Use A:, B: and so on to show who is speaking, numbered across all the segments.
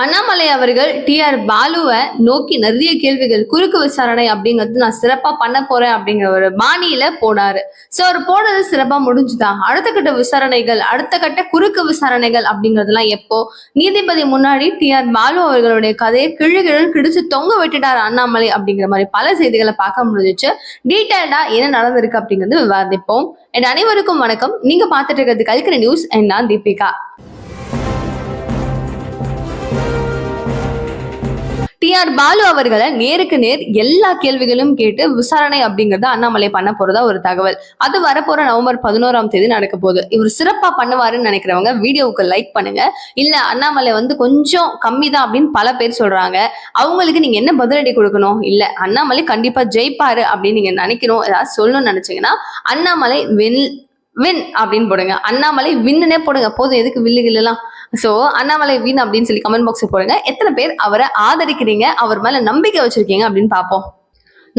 A: அண்ணாமலை அவர்கள் D R பாலுவை நோக்கி நிறைய கேள்விகள் குறுக்கு விசாரணை அப்படிங்கிறது நான் சிறப்பா பண்ண போறேன் அப்படிங்கிற ஒரு பாணியில போனாரு. சோ அவர் போனது சிறப்பா முடிஞ்சுதான் அடுத்த கட்ட விசாரணைகள் அடுத்த கட்ட குறுக்கு விசாரணைகள் அப்படிங்கறதெல்லாம் எப்போ? நீதிபதி முன்னாடி டி ஆர் பாலு அவர்களுடைய கதையை கிழு கிடிச்சு தொங்க விட்டுட்டார் அண்ணாமலை அப்படிங்கிற மாதிரி பல செய்திகளை பார்க்க முடிஞ்சிச்சு. டீட்டெயில்டா என்ன நடந்திருக்கு அப்படிங்கிறது விவாதிப்போம். என் அனைவருக்கும் வணக்கம். நீங்க பாத்துட்டு இருக்கிறது கல்கிற நியூஸ் என் நான் தீபிகா. டிஆர் பாலு அவர்களை நேருக்கு நேர் எல்லா கேள்விகளும் கேட்டு விசாரணை அப்படிங்கறத அண்ணாமலை பண்ண போறதா ஒரு தகவல். அது வரப்போற நவம்பர் பதினோராம் தேதி நடக்க போகுது. இவர் சிறப்பா பண்ணுவாருன்னு நினைக்கிறவங்க வீடியோவுக்கு லைக் பண்ணுங்க. இல்ல அண்ணாமலை வந்து கொஞ்சம் கம்மி தான் அப்படின்னு பல பேர் சொல்றாங்க. அவங்களுக்கு நீங்க என்ன பதிலடி கொடுக்கணும்? இல்ல அண்ணாமலை கண்டிப்பா ஜெயிப்பாரு அப்படின்னு நீங்க நினைக்கணும். ஏதாவது சொல்லணும்னு நினைச்சீங்கன்னா அண்ணாமலை வெல் வின் அப்படின்னு போடுங்க. அண்ணாமலை வின்னுனே போடுங்க. போதும் எதுக்கு வில்லு எல்லாம் ஸோ அண்ணாமலை வின் அப்படின்னு சொல்லி கமெண்ட் பாக்ஸ் போடுங்க. எத்தனை பேர் அவரை ஆதரிக்கிறீங்க? அவர் மேல நம்பிக்கை வச்சிருக்கீங்க அப்படின்னு பார்ப்போம்.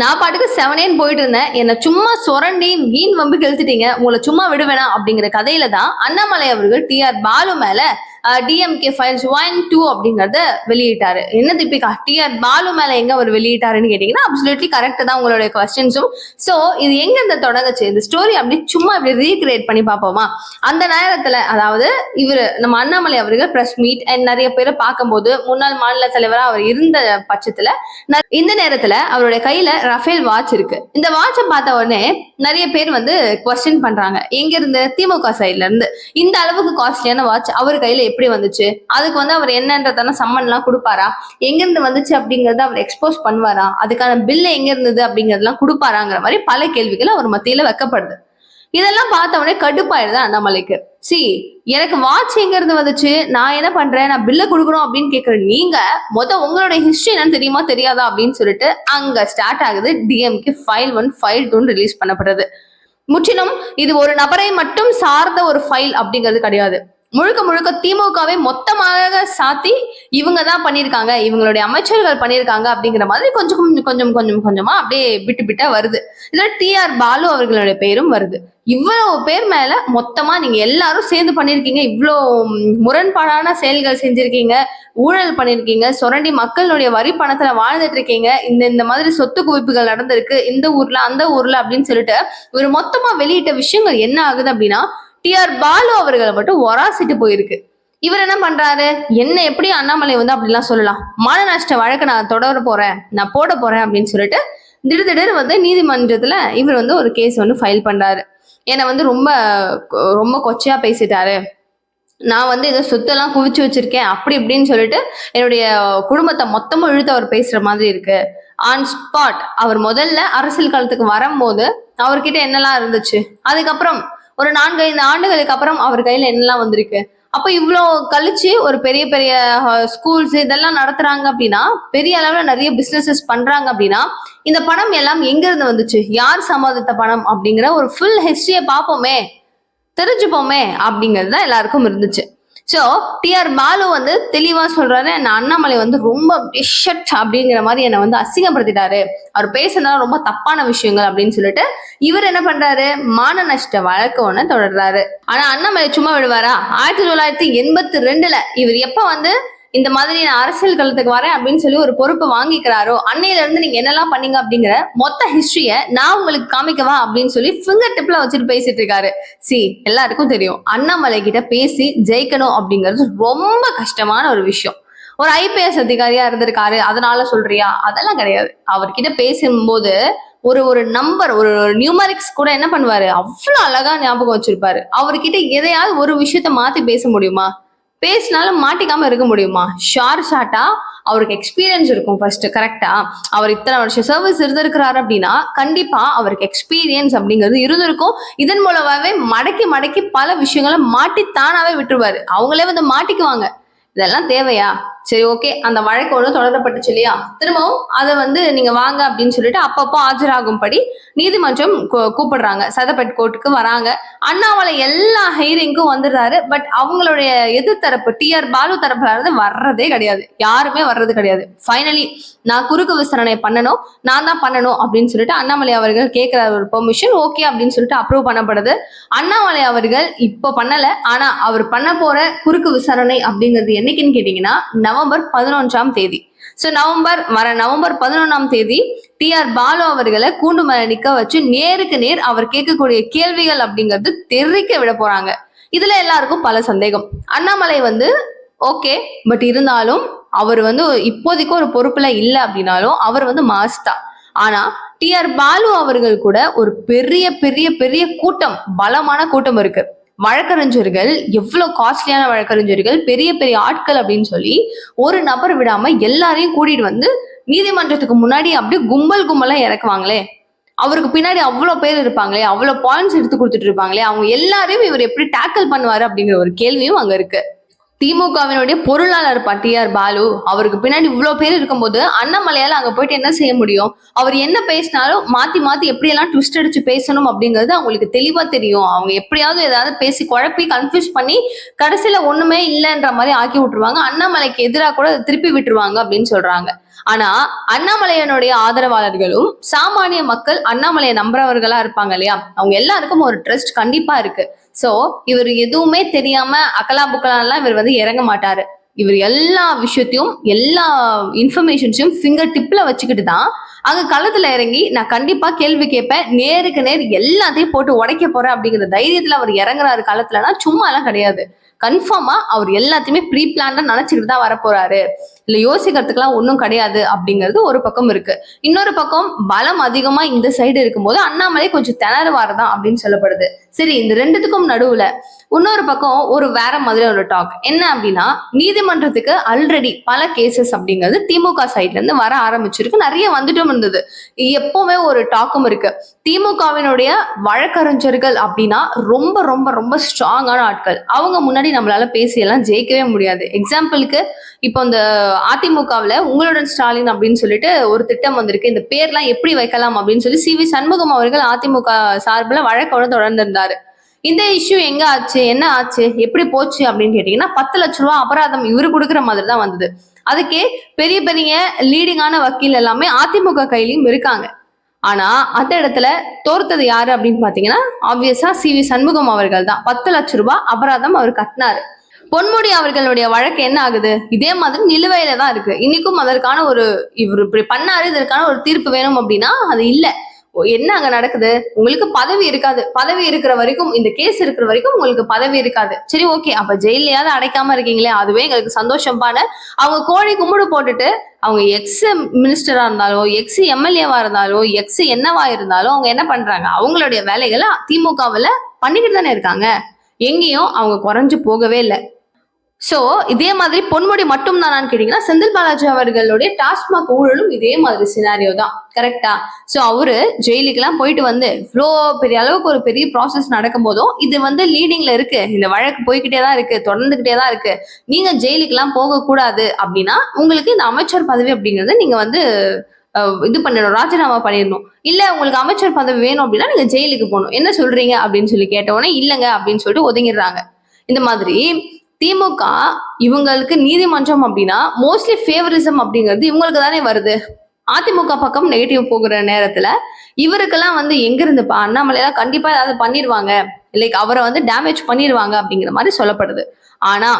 A: நான் பாட்டுக்கு செவனேன்னு போயிட்டு இருந்தேன். என்னை சும்மா சுரண்டி வீண் வம்பு கெழுத்துட்டீங்க உங்களை சும்மா விடுவேணா அப்படிங்கிற கதையில தான் அண்ணாமலை அவர்கள் டி ஆர் பாலு மேல டிஎம்கே ஃபைல்ஸ் ஒன் டூ அப்படிங்கறத வெளியிட்டாரு. என்ன திப்பிகா டிஆர் பாலு மேல எங்க அவர் வெளியிட்டாருன்னு கேட்டீங்கன்னா அப்சல்யூட்லி கரெக்ட் தான் உங்களுடைய கொஸ்டின்ஸும் சோ இது எங்க இந்த தொடங்குச்சு? இந்த ஸ்டோரி அப்படி சும்மா இப்படி ரீக்ரியேட் பண்ணி பார்ப்போமா? அந்த நேரத்துல அதாவது இவர் நம்ம அண்ணாமலை அவர்கள் பிரஸ் மீட் அண்ட் நிறைய பேரை பார்க்கும்போது முன்னாள் மாநில தலைவரா அவர் இருந்த பட்சத்துல ந- இந்த நேரத்துல அவருடைய கையில ரஃபேல் வாட்ச் இருக்கு. இந்த வாட்சை பார்த்த உடனே நிறைய பேர் வந்து கொஸ்டின் பண்றாங்க. எங்க இருந்து? திமுக சைட்ல இருந்து. இந்த அளவுக்கு காஸ்ட்லியான வாட்ச் அவர் கையில எப்படி வந்துச்சு? அதுக்கு வந்து அவர் என்னன்றதான சம்மன் எல்லாம் கொடுப்பாரா? எங்கிருந்து வந்துச்சு அப்படிங்கறத அவர் எக்ஸ்போஸ் பண்ணுவாரா? அதுக்கான பில் எங்க இருந்தது அப்படிங்கறதெல்லாம் கொடுப்பாராங்கிற மாதிரி பல கேள்விகள் அவர் மத்தியில வைக்கப்படுது. இதெல்லாம் பார்த்த உடனே கடுப்பாயிருது அண்ணாமலைக்கு. சி எனக்கு வாட்ச் எங்க இருந்து வந்துச்சு? நான் என்ன பண்றேன்? நான் பில்ல கொடுக்கணும் அப்படின்னு கேக்குற நீங்க மொத உங்களோட ஹிஸ்டரி என்னன்னு தெரியுமா தெரியாதா அப்படின்னு சொல்லிட்டு அங்க ஸ்டார்ட் ஆகுது டிஎம்கே ஃபைல் ஒன் ஃபைல் டூன்னு ரிலீஸ் பண்ணப்படுறது. முற்றிலும் இது ஒரு நபரை மட்டும் சார்ந்த ஒரு ஃபைல் அப்படிங்கிறது கிடையாது. முழுக்க முழுக்க திமுகவை மொத்தமாக சாத்தி இவங்க தான் பண்ணியிருக்காங்க. இவங்களுடைய அமைச்சர்கள் பண்ணியிருக்காங்க அப்படிங்கிற மாதிரி கொஞ்சம் கொஞ்சம் கொஞ்சம் கொஞ்சம் கொஞ்சமா அப்படியே விட்டு விட்டா வருது. இதுல டிஆர் பாலு அவர்களுடைய பெயரும் வருது. இவ்வளவு பேர் மேல மொத்தமா நீங்க எல்லாரும் சேர்ந்து பண்ணிருக்கீங்க இவ்வளோ முரண்பாடான செயல்கள் செஞ்சிருக்கீங்க. ஊழல் பண்ணிருக்கீங்க சுரண்டி மக்களுடைய வரி பணத்துல வாழ்ந்துட்டு இருக்கீங்க. இந்த இந்த மாதிரி சொத்து குவிப்புகள் நடந்திருக்கு. இந்த ஊர்ல அந்த ஊர்ல அப்படின்னு சொல்லிட்டு இவர் மொத்தமா வெளியிட்ட விஷயங்கள் என்ன ஆகுது அப்படின்னா டிஆர் பாலு அவர்களை மட்டும் ஒராசிட்டு போயிருக்கு. இவர் என்ன பண்றாரு? என்ன எப்படி அண்ணாமலை வந்து அப்படிலாம் சொல்லலாம். மான நஷ்ட வழக்கு நான் தொடர போறேன் நான் போட போறேன் அப்படின்னு சொல்லிட்டு திடீர் திடீர் வந்து நீதிமன்றத்துல இவர் வந்து ஒரு கேஸ் வந்து ஃபைல் பண்றாரு. என்னை வந்து ரொம்ப ரொம்ப கொச்சையா பேசிட்டாரு. நான் வந்து ஏதோ சொத்தெல்லாம் குவிச்சு வச்சிருக்கேன் அப்படி இப்படின்னு சொல்லிட்டு என்னுடைய குடும்பத்தை மொத்தமும் இழுத்து அவர் பேசுற மாதிரி இருக்கு. ஆன் ஸ்பாட் அவர் முதல்ல அரசியல் காலத்துக்கு வரும்போது அவர்கிட்ட என்னெல்லாம் இருந்துச்சு? அதுக்கப்புறம் ஒரு நான்கு ஐந்து ஆண்டுகளுக்கு அப்புறம் அவர் கையில என்னெல்லாம் வந்திருக்கு? அப்போ இவ்வளோ கழிச்சு ஒரு பெரிய பெரிய ஸ்கூல்ஸ் இதெல்லாம் நடத்துறாங்க அப்படின்னா பெரிய அளவுல நிறைய பிசினஸஸ் பண்றாங்க அப்படின்னா இந்த பணம் எல்லாம் எங்க இருந்து வந்துச்சு? யார் சம்பாதித்த பணம் அப்படிங்கிற ஒரு ஃபுல் ஹிஸ்டரியை பார்ப்போமே தெரிஞ்சுப்போமே அப்படிங்கிறது தான் எல்லாருக்கும் இருந்துச்சு. ஸோ டிஆர் பாலு வந்து தெளிவா சொல்றாரு நான் அண்ணாமலை வந்து ரொம்ப பிஷட் அப்படிங்கிற மாதிரி என்னை வந்து அசிங்கப்படுத்திட்டாரு. அவர் பேசுனது ரொம்ப தப்பான விஷயங்கள் அப்படின்னு சொல்லிட்டு இவர் என்ன பண்றாரு? மான நஷ்ட வழக்கு ஒண்ணு தொடர்றாரு. ஆனா அண்ணாமலை சும்மா விடுவாரா? ஆயிரத்தி தொள்ளாயிரத்தி எண்பத்தி ரெண்டுல இவர் எப்ப வந்து இந்த மாதிரி நான் அரசியல் களத்துக்கு வரேன் அப்படின்னு சொல்லி ஒரு பொறுப்பு வாங்கிக்கிறாரோ அன்னையில இருந்து நீங்க என்னெல்லாம் பண்ணீங்க அப்படிங்கிற மொத்த ஹிஸ்டரிய நான் உங்களுக்கு காமிக்கவா அப்படின்னு சொல்லி ஃபிங்கர் டிப்ல வச்சுட்டு பேசிட்டு இருக்காரு. சி எல்லாருக்கும் தெரியும். அண்ணாமலை கிட்ட பேசி ஜெயிக்கணும் அப்படிங்கிறது ரொம்ப கஷ்டமான ஒரு விஷயம். ஒரு ஐபிஎஸ் அதிகாரியா இருந்திருக்காரு. அதனால சொல்றியா? அதெல்லாம் கிடையாது. அவர்கிட்ட பேசும்போது ஒரு ஒரு நம்பர் ஒரு நியூமரிக்ஸ் கூட என்ன பண்ணுவாரு? அவ்வளவு அழகா ஞாபகம் வச்சிருப்பாரு. அவர்கிட்ட எதையாவது ஒரு விஷயத்த மாத்தி பேச முடியுமா? பேசினாலும் மாட்டிக்காம இருக்க முடியுமா? ஷார் ஷார்ட்டா அவருக்கு எக்ஸ்பீரியன்ஸ் இருக்கும் ஃபர்ஸ்ட் கரெக்டா அவர் இத்தனை வருஷம் சர்வீஸ் இருந்திருக்கிறாரு அப்படின்னா கண்டிப்பா அவருக்கு எக்ஸ்பீரியன்ஸ் அப்படிங்கிறது இருந்திருக்கும். இதன் மூலமாவே மடக்கி மடக்கி பல விஷயங்களை மாட்டி தானாவே விட்டுருவாரு. அவங்களே வந்து மாட்டிக்குவாங்க. இதெல்லாம் தேவையா? சரி ஓகே அந்த வழக்கு ஒன்று தொடரப்பட்டுச்சு இல்லையா? திரும்பவும் அதை வந்து நீங்க வாங்க அப்படின்னு சொல்லிட்டு அப்பப்போ ஆஜராகும்படி நீதிமன்றம் கூப்பிடுறாங்க. சதப்பட் கோர்ட்டுக்கு வராங்க. அண்ணாமலை எல்லா ஹைரிங்க்கும் வந்துடுறாரு. பட் அவங்களுடைய எதிர்த்தரப்பு டிஆர் பாலு தரப்புல இருந்து வர்றதே கிடையாது. யாருமே வர்றது கிடையாது. ஃபைனலி நான் குறுக்கு விசாரணை பண்ணணும். நான் தான் பண்ணணும் அப்படின்னு சொல்லிட்டு அண்ணாமலை அவர்கள் கேட்கிற ஒரு பெர்மிஷன் ஓகே அப்படின்னு சொல்லிட்டு அப்ரூவ் பண்ணப்படுது. அண்ணாமலை அவர்கள் இப்போ பண்ணல. ஆனா அவர் பண்ண போற குறுக்கு விசாரணை அப்படிங்கிறது என்னைக்குன்னு கேட்டீங்கன்னா நவம்பர் பதினொன்றாம் தேதி. ஸோ நவம்பர் வர நவம்பர் பதினொன்றாம் தேதி டி ஆர் பாலு அவர்களை கூண்டு மேல நிக்க வச்சு நேருக்கு நேர் அவர் கேட்கக்கூடிய கேள்விகள் அப்படிங்கிறது தெரிவிக்க விட போறாங்க. இதுல எல்லாருக்கும் பல சந்தேகம். அண்ணாமலை வந்து ஓகே பட் இருந்தாலும் அவர் வந்து இப்போதைக்கு ஒரு பொறுப்புல இல்லை அப்படின்னாலும் அவர் வந்து மாஸ்டா. ஆனா டி ஆர் பாலு அவர்கள் கூட ஒரு பெரிய பெரிய பெரிய கூட்டம் பலமான கூட்டம் இருக்கு. வழக்கறிஞர்கள் எவ்வளவு காஸ்ட்லியான வழக்கறிஞர்கள் பெரிய பெரிய ஆட்கள் அப்படின்னு சொல்லி ஒரு நபர் விடாம எல்லாரையும் கூட்டிட்டு வந்து நீதிமன்றத்துக்கு முன்னாடி அப்படியே கும்பல் கும்பலா இறக்குவாங்களே. அவருக்கு பின்னாடி அவ்வளோ பேர் இருப்பாங்களே அவ்வளோ பாயிண்ட்ஸ் எடுத்து கொடுத்துட்டு இருப்பாங்களே அவங்க எல்லாரையும் இவர் எப்படி டேக்கிள் பண்ணுவாரு அப்படிங்கிற ஒரு கேள்வியும் அங்க இருக்கு. திமுகவினுடைய பொருளாளர் பட்டியார் பாலு அவருக்கு பின்னாடி இவ்வளோ பேர் இருக்கும்போது அண்ணாமலையால அங்க போயிட்டு என்ன செய்ய முடியும்? அவர் என்ன பேசினாலும் மாத்தி மாத்தி எப்படியெல்லாம் ட்விஸ்ட் அடிச்சு பேசணும் அப்படிங்கிறது அவங்களுக்கு தெளிவா தெரியும். அவங்க எப்படியாவது ஏதாவது பேசி குழப்பி கன்ஃபியூஸ் பண்ணி கடைசியில ஒண்ணுமே இல்லைன்ற மாதிரி ஆக்கி விட்டுருவாங்க. அண்ணாமலைக்கு எதிராக கூட அதை திருப்பி விட்டுருவாங்க அப்படின்னு சொல்றாங்க. ஆனா அண்ணாமலையனுடைய ஆதரவாளர்களும் சாமானிய மக்கள் அண்ணாமலையை நம்புறவர்களா இருப்பாங்க இல்லையா? அவங்க எல்லாருக்கும் ஒரு ட்ரஸ்ட் கண்டிப்பா இருக்கு. சோ இவர் எதுவுமே தெரியாம அக்கலா புக்கலாம்லாம் இவர் வந்து இறங்க மாட்டாரு. இவர் எல்லா விஷயத்தையும் எல்லா இன்ஃபர்மேஷன்ஸையும் ஃபிங்கர் டிப்ல வச்சுக்கிட்டு தான் அங்க களத்துல இறங்கி நான் கண்டிப்பா கேள்வி கேட்பேன். நேருக்கு நேர் எல்லாத்தையும் போட்டு உடைக்க போறேன் அப்படிங்கிற தைரியத்துல அவர் இறங்குறாரு களத்துலனா சும்மா எல்லாம் கிடையாது கன்ஃபார்மா அவர் எல்லாத்தையுமே ப்ரீ பிளான்டா நினைச்சுக்கிட்டு தான் வரப்போறாரு. இல்ல யோசிக்கிறதுக்கெல்லாம் ஒன்றும் கிடையாது அப்படிங்கிறது ஒரு பக்கம் இருக்கு. இன்னொரு பக்கம் பலம் அதிகமா இந்த சைடு இருக்கும்போது அண்ணாமலை கொஞ்சம் திணறுவாருதான் அப்படின்னு சொல்லப்படுது. சரி இந்த ரெண்டுத்துக்கும் நடுவுல இன்னொரு பக்கம் ஒரு வேற மாதிரி ஒரு டாக் என்ன அப்படின்னா நீதிமன்றத்துக்கு ஆல்ரெடி பல கேசஸ் அப்படிங்கிறது திமுக சைட்ல இருந்து வர ஆரம்பிச்சிருக்கு. நிறைய வந்துட்டும் இருந்தது. எப்பவுமே ஒரு டாக்கும் இருக்கு. திமுகவினுடைய வழக்கறிஞர்கள் அப்படின்னா ரொம்ப ரொம்ப ரொம்ப ஸ்ட்ராங்கான ஆட்கள். அவங்க முன்னாடி நம்மளால பேசியெல்லாம் ஜெயிக்கவே முடியாது. எக்ஸாம்பிளுக்கு இப்போ இந்த அதிமுகவில் உங்களுடன் ஸ்டாலின் அப்படின்னு சொல்லிட்டு ஒரு திட்டம் வந்திருக்கு. இந்த பேர்லாம் எப்படி வைக்கலாம் அப்படின்னு சொல்லி சி வி சண்முகம் அவர்கள் அதிமுக சார்பில் வழக்கோட தொடர்ந்திருந்தாரு. இந்த இஷ்யூ எங்க ஆச்சு? என்ன ஆச்சு? எப்படி போச்சு அப்படின்னு கேட்டீங்கன்னா பத்து லட்ச ரூபா அபராதம் இவரு கொடுக்குற மாதிரி தான் வந்தது. அதுக்கே பெரிய பெரிய லீடிங்கான வக்கீல் எல்லாமே அதிமுக கையிலையும் இருக்காங்க. ஆனா அந்த இடத்துல தோர்த்தது யாரு அப்படின்னு பாத்தீங்கன்னா ஆப்வியஸா சி வி சண்முகம் அவர்கள் தான். பத்து லட்ச ரூபாய் அபராதம் அவர் கட்டினாரு. பொன்முடி அவர்களுடைய வழக்கு என்ன ஆகுது? இதே மாதிரி நிலுவையில தான் இருக்கு. இன்னைக்கும் அதற்கான ஒரு இவர் இப்படி பண்ணாரு இதற்கான ஒரு தீர்ப்பு வேணும் அப்படின்னா அது இல்ல. என்ன அங்க நடக்குது? உங்களுக்கு பதவி இருக்காது. பதவி இருக்கிற வரைக்கும் இந்த கேஸ் இருக்கிற வரைக்கும் உங்களுக்கு பதவி இருக்காது. சரி ஓகே அப்ப ஜெயிலையாவது அடைக்காம இருக்கீங்களே அதுவே எங்களுக்கு சந்தோஷம்பான அவங்க கோழி கும்பிடு போட்டுட்டு அவங்க எக்ஸ் மினிஸ்டரா இருந்தாலும் எக்ஸ் எம்எல்ஏவா இருந்தாலும் எக்ஸ் என்னவா இருந்தாலும் அவங்க என்ன பண்றாங்க? அவங்களுடைய வேலைகளை திமுகவுல பண்ணிக்கிட்டு தானே இருக்காங்க. எங்கேயும் அவங்க குறைஞ்சு போகவே இல்லை. ஸோ இதே மாதிரி பொன்முடி மட்டும் தானான்னு கேட்டீங்கன்னா செந்தில் பாலாஜி அவர்களுடைய டாஸ்மாக் ஊழலும் இதே மாதிரி சினாரியோ தான். கரெக்டா ஸோ அவரு ஜெயிலுக்கெல்லாம் போயிட்டு வந்து இவ்வளோ பெரிய அளவுக்கு ஒரு பெரிய ப்ராசஸ் நடக்கும் போதும் இது வந்து லீடிங்ல இருக்கு. இந்த வழக்கு போய்கிட்டே தான் இருக்கு தொடர்ந்துகிட்டே தான் இருக்கு. நீங்க ஜெயிலுக்கெல்லாம் போகக்கூடாது அப்படின்னா உங்களுக்கு இந்த அமைச்சர் பதவி அப்படிங்கிறது நீங்க வந்து இது பண்ணிடணும் ராஜினாமா பண்ணிடணும். இல்ல உங்களுக்கு அமைச்சர் பதவி வேணும் அப்படின்னா நீங்க ஜெயிலுக்கு போகணும். என்ன சொல்றீங்க அப்படின்னு சொல்லி கேட்ட உடனே இல்லைங்க அப்படின்னு சொல்லிட்டு ஒதுங்கிடுறாங்க. இந்த மாதிரி திமுக இவங்களுக்கு நீதிமன்றம் அப்படின்னா மோஸ்ட்லி ஃபேவரிசம் அப்படிங்கிறது இவங்களுக்கு தானே வருது. அதிமுக பக்கம் நெகட்டிவ் போகிற நேரத்துல இவருக்கெல்லாம் வந்து எங்க இருந்துப்பா அண்ணாமலையெல்லாம் கண்டிப்பா ஏதாவது பண்ணிடுவாங்க. லைக் அவரை வந்து டேமேஜ் பண்ணிடுவாங்க அப்படிங்கிற மாதிரி சொல்லப்படுது. ஆனா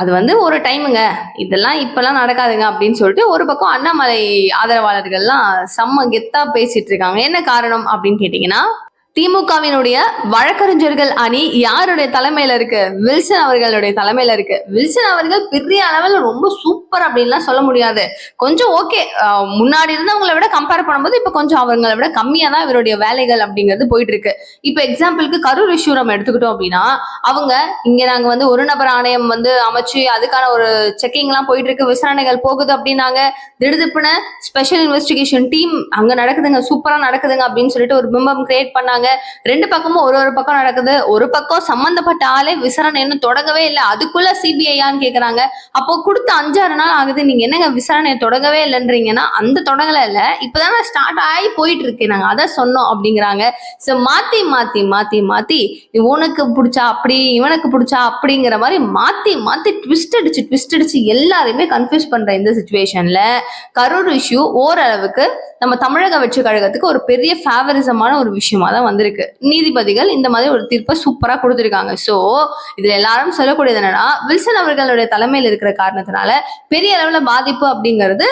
A: அது வந்து ஒரு டைமுங்க. இதெல்லாம் இப்பெல்லாம் நடக்காதுங்க அப்படின்னு சொல்லிட்டு ஒரு பக்கம் அண்ணாமலை ஆதரவாளர்கள்லாம் செம்ம கெத்தா பேசிட்டு இருக்காங்க. என்ன காரணம் அப்படின்னு கேட்டீங்கன்னா திமுகவினுடைய வழக்கறிஞர்கள் அணி யாருடைய தலைமையில இருக்கு? வில்சன் அவர்களுடைய தலைமையில இருக்கு. வில்சன் அவர்கள் பெரிய அளவில் ரொம்ப சூப்பர் அப்படின்லாம் சொல்ல முடியாது. கொஞ்சம் ஓகே முன்னாடி இருந்தவங்களை விட கம்பேர் பண்ணும்போது இப்ப கொஞ்சம் அவங்களை விட கம்மியா தான் இவருடைய வேலைகள் அப்படிங்கிறது போயிட்டு இருக்கு. இப்ப எக்ஸாம்பிளுக்கு கரூர் இஷ்யூ நம்ம எடுத்துக்கிட்டோம் அப்படின்னா அவங்க இங்க நாங்க வந்து ஒரு நபர் ஆணையம் வந்து அமைச்சு அதுக்கான ஒரு செக்கிங் எல்லாம் போயிட்டு இருக்கு. விசாரணைகள் போகுது அப்படின்னாங்க. திடுதிப்புன ஸ்பெஷல் இன்வெஸ்டிகேஷன் டீம் அங்க நடக்குதுங்க. சூப்பரா நடக்குதுங்க அப்படின்னு சொல்லிட்டு ஒரு பிம்பம் கிரியேட் பண்ணாங்க. ரெண்டு பக்கமும் ஒரு ஒரு பக்கம் நடக்குது. ஒரு பக்கம் சம்பந்தப்பட்ட ஆளே விசாரணை இன்னும் தொடங்கவே இல்லை. அதுக்குள்ள சிபிஐயான்னு கேக்குறாங்க. அப்போ கொடுத்த அஞ்சாறு நாள் ஆகுது. நீங்க என்னங்க விசாரணையை தொடங்கவே இல்லைன்றீங்கன்னா அந்த தொடங்கல இல்ல. இப்பதானே ஸ்டார்ட் ஆகி போயிட்டு இருக்கு நாங்க அதை சொன்னோம் அப்படிங்கிறாங்க. சோ மாத்தி மாத்தி மாத்தி மாத்தி உனக்கு பிடிச்சா அப்படி இவனுக்கு பிடிச்சா அப்படிங்கிற மாதிரி மாத்தி மாத்தி ட்விஸ்ட் அடிச்சு ட்விஸ்ட் அடிச்சு எல்லாருமே கன்ஃபியூஸ் பண்ற இந்த சுச்சுவேஷன்ல கரூர் இஷ்யூ ஓரளவுக்கு நம்ம தமிழக வெற்றி கழகத்துக்கு ஒரு பெரிய ஃபேவரிசமான ஒரு விஷயமா தான் வந்திருக்கு. நீதிபதிகள் இந்த மாதிரி ஒரு தீர்ப்பை சூப்பரா கொடுத்துருக்காங்க. சோ இதுல எல்லாரும் சொல்லக்கூடியது என்னன்னா வில்சன் அவர்களுடைய தலைமையில் இருக்கிற காரணத்தினால பெரிய அளவுல பாதிப்பு அப்படிங்கிறது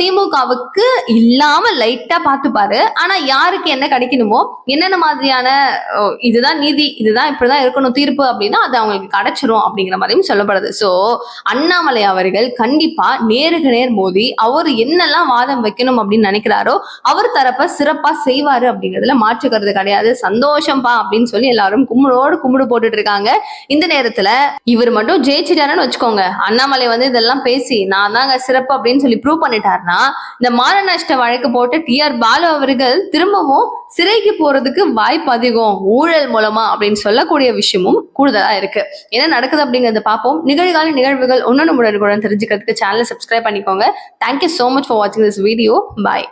A: திமுகவுக்கு இல்லாம லைட்டா பார்த்துப்பாரு. ஆனா யாருக்கு என்ன கிடைக்கணுமோ என்னென்ன மாதிரியான இதுதான் நீதி இதுதான் இப்படிதான் இருக்கணும் தீர்ப்பு அப்படின்னா அது அவங்களுக்கு கிடைச்சிரும் அப்படிங்கிற மாதிரியும் சொல்லப்படுது. சோ அண்ணாமலை அவர்கள் கண்டிப்பா நேருக்கு நேர் மோதி அவர் என்னெல்லாம் வாதம் வைக்கணும் அப்படின்னு நினைக்கிறாரோ அவர் தரப்ப சிறப்பா செய்வாரு அப்படிங்கிறதுல மாற்றுக்கிறது கிடையாது. சந்தோஷம்ப்பா அப்படின்னு சொல்லி எல்லாரும் கும்பிடோடு கும்பிடு போட்டுட்டு இருக்காங்க. இந்த நேரத்துல இவர் மட்டும் ஜெயிச்சிட்டாருன்னு வச்சுக்கோங்க. அண்ணாமலை வந்து இதெல்லாம் பேசி நான் தாங்க சிறப்பு அப்படின்னு சொல்லி ப்ரூவ் பண்ணிட்டாருன்னா இந்த மான நஷ்ட வழக்கு போட்டு டி ஆர் பாலு அவர்கள் திரும்பவும் சிறைக்கு போறதுக்கு வாய்ப்பு அதிகம். ஊழல் மூலமா அப்படின்னு சொல்லக்கூடிய விஷயமும் கூடுதலா இருக்கு. என்ன நடக்குது அப்படிங்கறத பார்ப்போம். நிகழ்கால நிகழ்வுகள் ஒன்னொன்னு உடனுக்குடன் தெரிஞ்சுக்கிறதுக்கு சேனலை சப்ஸ்கிரைப் பண்ணிக்கோங்க. Thank you so much for வாட்சிங் திஸ் வீடியோ பாய்